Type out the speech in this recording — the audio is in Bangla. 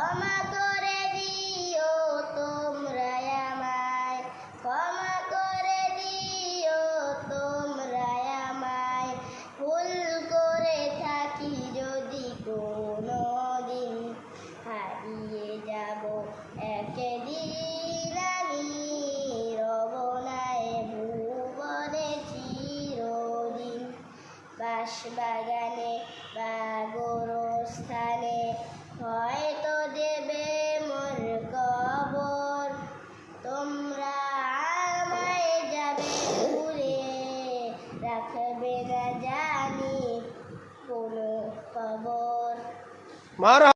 ক্ষমা করে দিও ক্ষমা করে দিও ভুল করে থাকি যদি কোনো হারিয়ে যাব রবনায় বাগানে বা গোরস্থায় Marah.